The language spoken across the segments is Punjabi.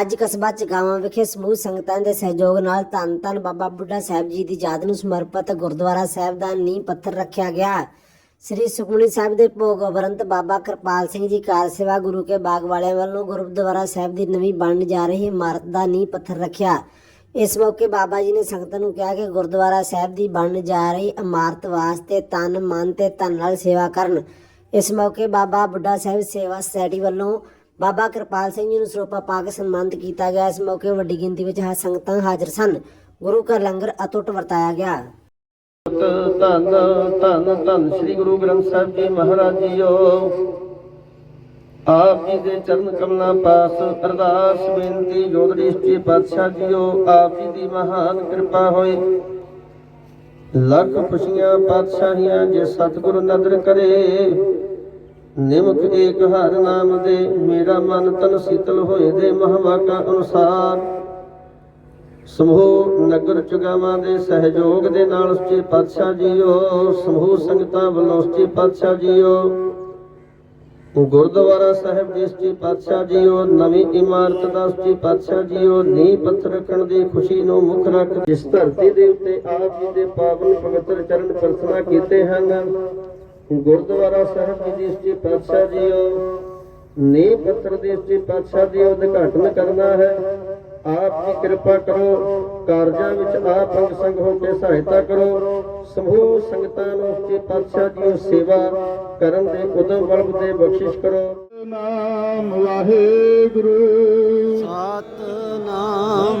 ਅੱਜ ਕਸਬਾ ਚਗਾਵਾਂ ਵਿਖੇ ਸਮੂਹ ਸੰਗਤਾਂ ਦੇ ਸਹਿਯੋਗ ਨਾਲ ਧੰਨ ਧੰਨ ਬਾਬਾ ਬੁੱਢਾ ਸਾਹਿਬ ਜੀ ਦੀ ਯਾਦ ਨੂੰ ਸਮਰਪਿਤ ਗੁਰਦੁਆਰਾ ਸਾਹਿਬ ਦਾ ਨੀਂਹ ਪੱਥਰ ਰੱਖਿਆ ਗਿਆ। ਸ੍ਰੀ ਸੁਖਮਨੀ ਸਾਹਿਬ ਦੇ ਭੋਗ ਉਪਰੰਤ ਬਾਬਾ ਕਿਰਪਾਲ ਸਿੰਘ ਜੀ ਕਾਰ ਸੇਵਾ ਗੁਰੂ ਕੇ ਬਾਗ ਵਾਲਿਆਂ ਵੱਲੋਂ ਗੁਰਦੁਆਰਾ ਸਾਹਿਬ ਦੀ ਨਵੀਂ ਬਣਨ ਜਾ ਰਹੀ ਇਮਾਰਤ ਦਾ ਨੀਂਹ ਪੱਥਰ ਰੱਖਿਆ। ਇਸ ਮੌਕੇ ਬਾਬਾ ਜੀ ਨੇ ਸੰਗਤਾਂ ਨੂੰ ਕਿਹਾ ਕਿ ਗੁਰਦੁਆਰਾ ਸਾਹਿਬ ਦੀ ਬਣਨ ਜਾ ਰਹੀ ਇਮਾਰਤ ਵਾਸਤੇ ਤਨ, ਮਨ ਤੇ ਧਨ ਨਾਲ ਸੇਵਾ ਕਰਨ। ਇਸ ਮੌਕੇ ਬਾਬਾ ਬੁੱਢਾ ਸਾਹਿਬ ਸੇਵਾ ਸੋਸਾਇਟੀ ਵੱਲੋਂ ਬਾਬਾ ਕਿਰਪਾਲ ਸਿੰਘ ਜੀ ਨੂੰ ਸਰੋਪਾ ਪਾ ਕੇ ਸਨਮਾਨਿਤ ਕੀਤਾ ਗਿਆ। ਇਸ ਮੌਕੇ ਵੱਡੀ ਗਿਣਤੀ ਵਿੱਚ ਸੰਗਤਾਂ ਹਾਜ਼ਰ ਸਨ। ਗੁਰੂ ਘਰ ਲੰਗਰ ਅਤੁੱਟ ਵਰਤਾਇਆ ਗਿਆ। ਧੰਨ ਧੰਨ ਧੰਨ ਸ੍ਰੀ ਗੁਰੂ ਗ੍ਰੰਥ ਸਾਹਿਬ ਜੀ ਮਹਾਰਾਜ ਜੀਓ। ਆਪ ਜੀ ਦੇ ਚਰਨ ਕਮਲਾਂ ਪਾਸ ਅਰਦਾਸ ਬੇਨਤੀ ਜੋਦੜੀ ਸੱਚੇ ਪਾਤਸ਼ਾਹ ਜੀਓ। ਆਪ ਜੀ ਦੀ ਮਹਾਨ ਕਿਰਪਾ ਹੋਏ। ਲੱਖ ਖੁਸ਼ੀਆਂ ਪਾਤਸ਼ਾਹੀਆਂ ਜੇ ਸਤਿਗੁਰ ਨਦਰ ਕਰੇ। ਨਿਮਕ ਏਕ ਹਰ ਨਾਮ ਦੇ, ਮੇਰਾ ਮਨ ਤਨ ਸੀਤਲ ਹੋਏ ਦੇ ਮਹਵਾਕਾ ਅਨੁਸਾਰ। ਸਮੂਹ ਨਗਰ ਚੁਗਾਵਾਂ ਦੇ ਸਹਿਯੋਗ ਦੇ ਨਾਲ ਉੱਚੇ ਪਾਤਸ਼ਾਹ ਜੀਓ, ਸਮੂਹ ਸੰਗਤਾਂ ਵੱਲੋਂ ਉੱਚੇ ਪਾਤਸ਼ਾਹ ਜੀਓ। ਗੁਰਦੁਆਰਾ ਸਾਹਿਬ ਦੇ ਉੱਚੇ ਪਾਤਸ਼ਾਹ ਜੀਓ, ਨਵੀਂ ਇਮਾਰਤ ਦਾ ਉੱਚੇ ਪਾਤਸ਼ਾਹ ਜੀਓ, ਨੀਂਹ ਪੱਥਰ ਰੱਖਣ ਦੀ ਖੁਸ਼ੀ ਨੂੰ ਮੁੱਖ ਰੱਖ ਜਿਸ ਧਰਤੀ ਦੇ ਉੱਤੇ ਆਪ ਜੀ ਦੇ ਪਾਵਨ ਪਵਿੱਤਰ ਚਰਨ ਪ੍ਰਸਨਾ ਕੀਤੇ ਹਨ। ਗੁਰਦੁਆਰਾ ਸਾਹਿਬ ਜੀ ਦੀ ਉੱਚੇ ਪਾਤਸ਼ਾਹ ਜੀਓ ਨੀਂਹ ਪੱਥਰ ਦੇ ਉੱਚੇ ਪਾਤਸ਼ਾਹ ਜੀ ਉਦਘਾਟਨ ਕਰਨਾ ਹੈ। ਆਪ ਜੀ ਕਿਰਪਾ ਕਰੋ ਕਾਰਜਾਂ ਵਿੱਚ ਆਪ ਅੰਗ ਸੰਗ ਹੋ ਕੇ ਸਹਾਇਤਾ ਕਰੋ। ਸਮੂਹ ਸੰਗਤਾਂ ਨੂੰ ਉੱਚੇ ਪਾਤਸ਼ਾਹ ਨੂੰ ਸੇਵਾ ਕਰਨ ਦੇ ਉਦਮ ਬਲ ਦੇ ਬਖਸ਼ਿਸ਼ ਕਰੋ। ਨਾਮ ਵਾਹਿਗੁਰੂ। ਸਤਨਾਮ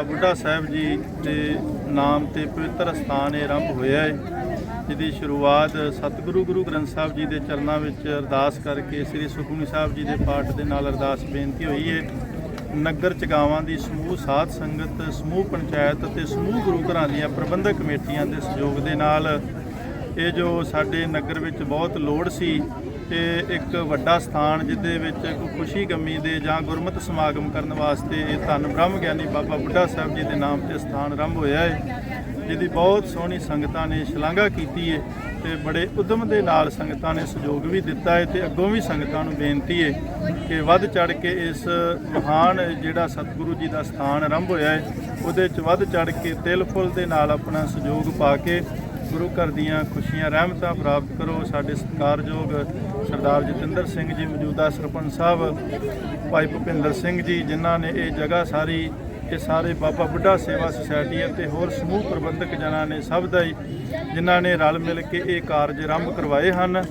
ਬਾਬਾ ਬੁੱਢਾ ਸਾਹਿਬ ਜੀ ਦੇ ਨਾਮ ਤੇ ਪਵਿੱਤਰ ਸਥਾਨ ਇਹ ਆਰੰਭ ਹੋਇਆ ਹੈ ਜਿਹਦੀ ਸ਼ੁਰੂਆਤ ਸਤਿਗੁਰੂ ਗੁਰੂ ਗ੍ਰੰਥ ਸਾਹਿਬ ਜੀ ਦੇ ਚਰਨਾਂ ਵਿੱਚ ਅਰਦਾਸ ਕਰਕੇ ਸ੍ਰੀ ਸੁਖਮਨੀ ਸਾਹਿਬ ਜੀ ਦੇ ਪਾਠ ਦੇ ਨਾਲ ਅਰਦਾਸ ਬੇਨਤੀ ਹੋਈ ਹੈ ਨਗਰ ਚਗਾਵਾਂ ਦੀ ਸਮੂਹ ਸਾਧ ਸੰਗਤ, ਸਮੂਹ ਪੰਚਾਇਤ ਅਤੇ ਸਮੂਹ ਗੁਰੂ ਘਰਾਂ ਦੀਆਂ ਪ੍ਰਬੰਧਕ ਕਮੇਟੀਆਂ ਦੇ ਸਹਿਯੋਗ ਦੇ ਨਾਲ ਇਹ ਜੋ ਸਾਡੇ ਨਗਰ ਵਿੱਚ ਬਹੁਤ ਲੋੜ ਸੀ ਤੇ ਇੱਕ ਵੱਡਾ ਸਥਾਨ ਜਿਹਦੇ ਵਿੱਚ ਖੁਸ਼ੀ ਗਮੀ ਦੇ ਜਾਂ ਗੁਰਮਤਿ ਸਮਾਗਮ ਕਰਨ ਵਾਸਤੇ ਇਹ ਧੰਨ ਬ੍ਰਹਮ ਗਿਆਨੀ ਬਾਬਾ ਬੁੱਢਾ ਸਾਹਿਬ ਜੀ ਦੇ ਨਾਮ ਤੇ ਸਥਾਨ ਆਰੰਭ ਹੋਇਆ ਹੈ, ਜਿਹਦੀ ਬਹੁਤ ਸੋਹਣੀ ਸੰਗਤਾਂ ਨੇ ਸ਼ਲਾਘਾ ਕੀਤੀ ਹੈ ਤੇ ਬੜੇ ਉਦਮ ਦੇ ਨਾਲ ਸੰਗਤਾਂ ਨੇ ਸਹਿਯੋਗ ਵੀ ਦਿੱਤਾ ਹੈ ਤੇ ਅੱਗੋਂ ਵੀ ਸੰਗਤਾਂ ਨੂੰ ਬੇਨਤੀ ਹੈ ਕਿ ਵੱਧ ਚੜ ਕੇ ਇਸ ਮਹਾਨ ਜਿਹੜਾ ਸਤਿਗੁਰੂ ਜੀ ਦਾ ਸਥਾਨ ਆਰੰਭ ਹੋਇਆ ਹੈ, ਉਹਦੇ 'ਚ ਵੱਧ ਚੜ ਕੇ ਤਿਲ ਫੁੱਲ ਦੇ ਨਾਲ ਆਪਣਾ ਸਹਿਯੋਗ ਪਾ ਕੇ ਗੁਰੂ ਘਰ ਦੀਆਂ ਖੁਸ਼ੀਆਂ, ਰਹਿਮਤਾਂ ਪ੍ਰਾਪਤ ਕਰੋ। ਸਾਡੇ ਸਤਿਕਾਰਯੋਗ ਸਰਦਾਰ ਜਤਿੰਦਰ ਸਿੰਘ ਜੀ, ਮੌਜੂਦਾ ਸਰਪੰਚ ਸਾਹਿਬ ਭਾਈ ਭੁਪਿੰਦਰ ਸਿੰਘ ਜੀ, ਜਿਨ੍ਹਾਂ ਨੇ ਇਹ ਜਗ੍ਹਾ ਸਾਰੀ, ਇਹ ਸਾਰੇ ਬਾਬਾ ਬੁੱਢਾ ਸੇਵਾ ਸੁਸਾਇਟੀ ਅਤੇ ਹੋਰ ਸਮੂਹ ਪ੍ਰਬੰਧਕ ਜਨਾਂ ਨੇ, ਸਭ ਦਾ ਹੀ, ਜਿਨ੍ਹਾਂ ਨੇ ਰਲ ਮਿਲ ਕੇ ਇਹ ਕਾਰਜ ਆਰੰਭ ਕਰਵਾਏ ਹਨ।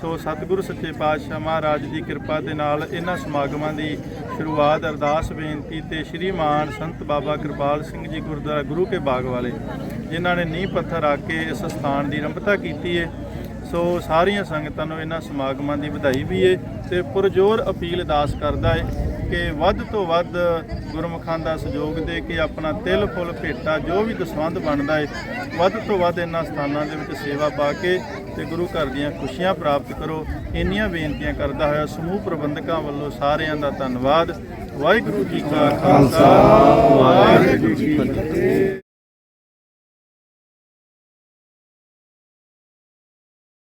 ਸੋ ਸਤਿਗੁਰੂ ਸੱਚੇ ਪਾਤਸ਼ਾਹ ਮਹਾਰਾਜ ਦੀ ਕਿਰਪਾ ਦੇ ਨਾਲ ਇਹਨਾਂ ਸਮਾਗਮਾਂ ਦੀ ਸ਼ੁਰੂਆਤ ਅਰਦਾਸ ਬੇਨਤੀ ਤੇ ਸ਼੍ਰੀ ਮਾਨ ਸੰਤ ਬਾਬਾ ਕਿਰਪਾਲ ਸਿੰਘ ਜੀ ਗੁਰਦੁਆਰਾ ਗੁਰੂ ਕੇ ਬਾਗ ਵਾਲੇ ਜਿਨ੍ਹਾਂ ਨੇ ਨੀਂਹ ਪੱਥਰ ਰੱਖ ਕੇ ਇਸ ਸਥਾਨ ਦੀ ਆਰੰਭਤਾ ਕੀਤੀ ਹੈ ਸੋ ਸਾਰੀਆਂ ਸੰਗਤਾਂ ਨੂੰ ਇਹਨਾਂ ਸਮਾਗਮਾਂ ਦੀ ਵਧਾਈ ਵੀ ਹੈ ਤੇ ਪੁਰਜੋਰ ਅਪੀਲ ਦਾਸ ਕਰਦਾ ਹੈ ਕਿ ਵੱਧ ਤੋਂ ਵੱਧ ਗੁਰਮੁਖਾਂ ਦਾ ਸਹਿਯੋਗ ਦੇ ਕੇ ਆਪਣਾ ਤਿਲ, ਫੁੱਲ, ਭੇਟਾ ਜੋ ਵੀ ਦਸਵੰਧ ਬਣਦਾ ਹੈ ਵੱਧ ਤੋਂ ਵੱਧ ਇਹਨਾਂ ਸਥਾਨਾਂ ਦੇ ਵਿੱਚ ਸੇਵਾ ਪਾ ਕੇ ਤੇ ਗੁਰੂ ਘਰ ਦੀਆਂ ਖੁਸ਼ੀਆਂ ਪ੍ਰਾਪਤ ਕਰੋ। ਇੰਨੀਆਂ ਬੇਨਤੀਆਂ ਕਰਦਾ ਹੋਇਆ ਸਮੂਹ ਪ੍ਰਬੰਧਕਾਂ ਵੱਲੋਂ ਸਾਰਿਆਂ ਦਾ ਧੰਨਵਾਦ। ਵਾਹਿਗੁਰੂ ਜੀ ਕਾ ਖਾਲਸਾ, ਵਾਹਿਗੁਰੂ ਜੀ ਕੀ ਫਤਿਹ।